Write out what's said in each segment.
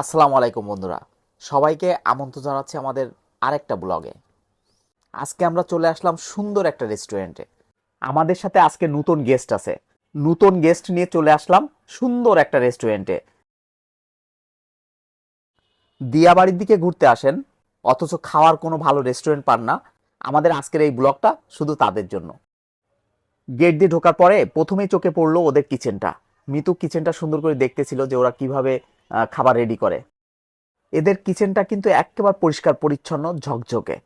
আসসালামু আলাইকুম বন্ধুরা। সবাইকে আমন্ত্রণ জানাচ্ছি আমাদের আরেকটা ব্লগে। আজকে আমরা চলে আসলাম সুন্দর একটা রেস্টুরেন্টে। আমাদের সাথে আজকে নতুন গেস্ট আছে। নতুন গেস্ট নিয়ে চলে আসলাম সুন্দর একটা রেস্টুরেন্টে। দিয়াবাড়ির দিকে ঘুরতে আসেন, অথচ খাওয়ার কোনো ভালো রেস্টুরেন্ট পান না। আমাদের আজকের এই ব্লগটা শুধু তাদের জন্য। গেট দিয়ে ঢোকার পরে প্রথমেই চোখে পড়ল ওদের কিচেনটা। মিতু কিচেনটা সুন্দর করে দেখতেছিল যে ওরা কীভাবে খাবার রেডি করে। এদের কিচেনটা কিন্তু একেবারে পরিষ্কার, পরিচ্ছন্ন, ঝকঝকে।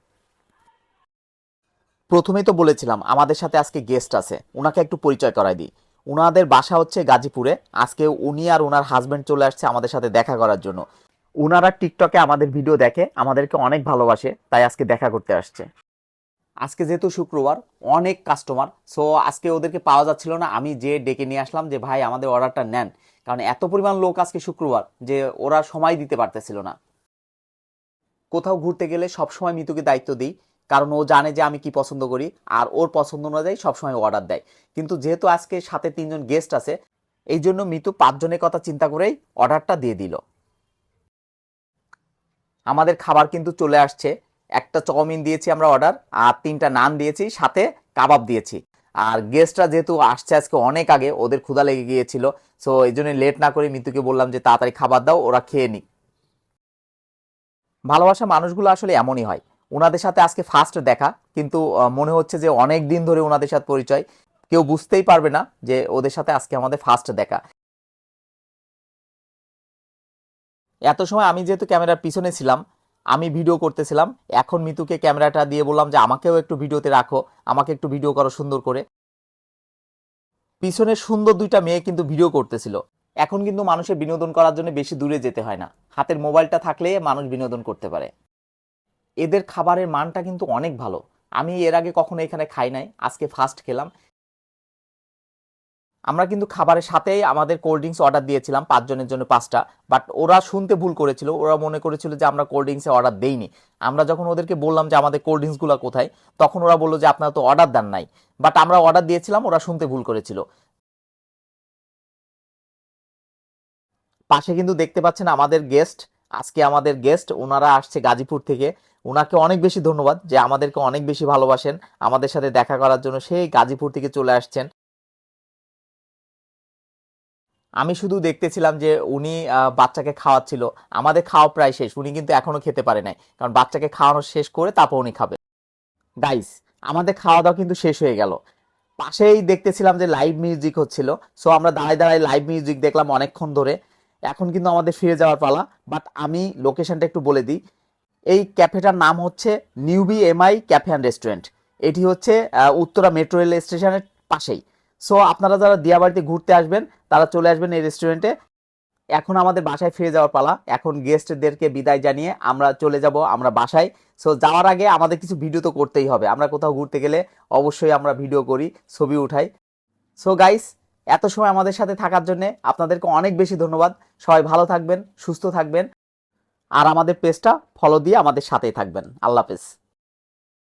প্রথমেই তো বলেছিলাম, আমাদের সাথে আজকে গেস্ট আছে। ওনাকে একটু পরিচয় করাই দিই। ওনাদের বাসা হচ্ছে গাজীপুরে। আজকে উনি আর ওনার হাজবেন্ড চলে আসছে আমাদের সাথে দেখা করার জন্য। ওনারা টিকটকে আমাদের ভিডিও দেখে, আমাদেরকে অনেক ভালোবাসে, তাই আজকে দেখা করতে আসছে। আজকে যেহেতু শুক্রবার, অনেক কাস্টমার সো আজকে ওদেরকে পাওয়া যাচ্ছিল না। আমি যে ডেকে নিয়ে আসলাম যে, ভাই, আমাদের অর্ডারটা নেন। কারণ এত পরিমাণ লোক আজকে শুক্রবার যে, ওরা সময় দিতে পারতেছিল না। কোথাও ঘুরতে গেলে সবসময় মিতুকে দায়িত্ব দিই, কারণ ও জানে যে আমি কি পছন্দ করি, আর ওর পছন্দ অনুযায়ী সবসময় অর্ডার দেয়। কিন্তু যেহেতু আজকে সাথে তিনজন গেস্ট আছে, এই জন্য মিতু পাঁচজনের কথা চিন্তা করেই অর্ডারটা দিয়ে দিল। আমাদের খাবার কিন্তু চলে আসছে। একটা চাউমিন দিয়েছি আমরা অর্ডার, আর তিনটা নান দিয়েছি, সাথে কাবাব দিয়েছি। আর গেস্টরা যেহেতু আসছে আজকে অনেক আগে, ওদের ক্ষুধা লেগে গিয়েছিল সো এই জন্য লেট না করে মিতুকে বললাম যে তাড়াতাড়ি খাবার দাও, ওরা খেয়ে নিক। ভালোবাসা মানুষগুলো আসলে এমনই হয়। ওনাদের সাথে আজকে ফার্স্ট দেখা, কিন্তু মনে হচ্ছে যে অনেক দিন ধরে ওনাদের সাথে পরিচয়। কেউ বুঝতেই পারবে না যে ওদের সাথে আজকে আমাদের ফার্স্ট দেখা। এত সময় আমি যেহেতু ক্যামেরার পিছনে ছিলাম আমি ভিডিও করতেছিলাম, এখন মিতুকে ক্যামেরাটা দিয়ে বললাম যে আমাকেও একটু ভিডিওতে রাখো, আমাকে একটু ভিডিও করো সুন্দর করে। পিছনে সুন্দর দুইটা মেয়ে কিন্তু ভিডিও করতেছিল। এখন কিন্তু মানুষের বিনোদন করার জন্য বেশি দূরে যেতে হয় না। হাতের মোবাইলটা থাকলে মানুষ বিনোদন করতে পারে। এদের খাবারের মানটা কিন্তু অনেক ভালো। আমি এর আগে কখনো এখানে খাই নাই, আজকে ফার্স্ট খেলাম। আমরা কিন্তু খাবারের সাথেই আমাদের কোল্ড ড্রিঙ্কস অর্ডার দিয়েছিলাম, পাঁচজনের জন্য পাঁচটা। বাট ওরা শুনতে ভুল করেছিল, ওরা মনে করেছিল যে আমরা কোল্ড ড্রিঙ্কসে অর্ডার দেইনি। আমরা যখন ওদেরকে বললাম যে আমাদের কোল্ড ড্রিঙ্কসগুলো কোথায়, তখন ওরা বলল যে আপনারা তো অর্ডার দেন নাই। বাট আমরা অর্ডার দিয়েছিলাম, ওরা শুনতে ভুল করেছিল। পাশে কিন্তু দেখতে পাচ্ছেন আমাদের গেস্ট আজকে আমাদের গেস্ট ওনারা আসছে গাজীপুর থেকে। ওনাকে অনেক বেশি ধন্যবাদ যে আমাদেরকে অনেক বেশি ভালোবাসেন, আমাদের সাথে দেখা করার জন্য সেই গাজীপুর থেকে চলে আসছেন। আমি শুধু দেখতেছিলাম যে উনি বাচ্চাকে খাওয়াচ্ছিল। আমাদের খাওয়া প্রায় শেষ, উনি কিন্তু এখনও খেতে পারে নাই। কারণ বাচ্চাকে খাওয়ানো শেষ করে তারপর উনি খাবে। গাইস আমাদের খাওয়া দাওয়া কিন্তু শেষ হয়ে গেল। পাশেই দেখতেছিলাম যে লাইভ মিউজিক হচ্ছিল। সো আমরা দাঁড়ায় দাঁড়ায় লাইভ মিউজিক দেখলাম অনেকক্ষণ ধরে। এখন কিন্তু আমাদের ফিরে যাওয়ার পালা। বাট আমি লোকেশনটা একটু বলে দিই। এই ক্যাফেটার নাম হচ্ছে newbie M I cafe and restaurant এটি হচ্ছে উত্তরা মেট্রো রেল স্টেশনের পাশেই। সো আপনারা যারা দিয়াবাড়িতে ঘুরতে আসবেন, তারা চলে আসবেন এই রেস্টুরেন্টে এখন আমাদের বাসায় ফিরে যাওয়ার পালা। এখন গেস্টদেরকে বিদায় জানিয়ে আমরা চলে যাব আমরা বাসায়। সো যাওয়ার আগে আমাদের কিছু ভিডিও তো করতেই হবে। আমরা কোথাও ঘুরতে গেলে অবশ্যই আমরা ভিডিও করি, ছবি উঠাই। সো গাইস এত সময় আমাদের সাথে থাকার জন্য আপনাদেরকে অনেক বেশি ধন্যবাদ। সবাই ভালো থাকবেন, সুস্থ থাকবেন। আর আমাদের পেজটা ফলো দিয়ে আমাদের সাথেই থাকবেন। আল্লাহ হাফেজ।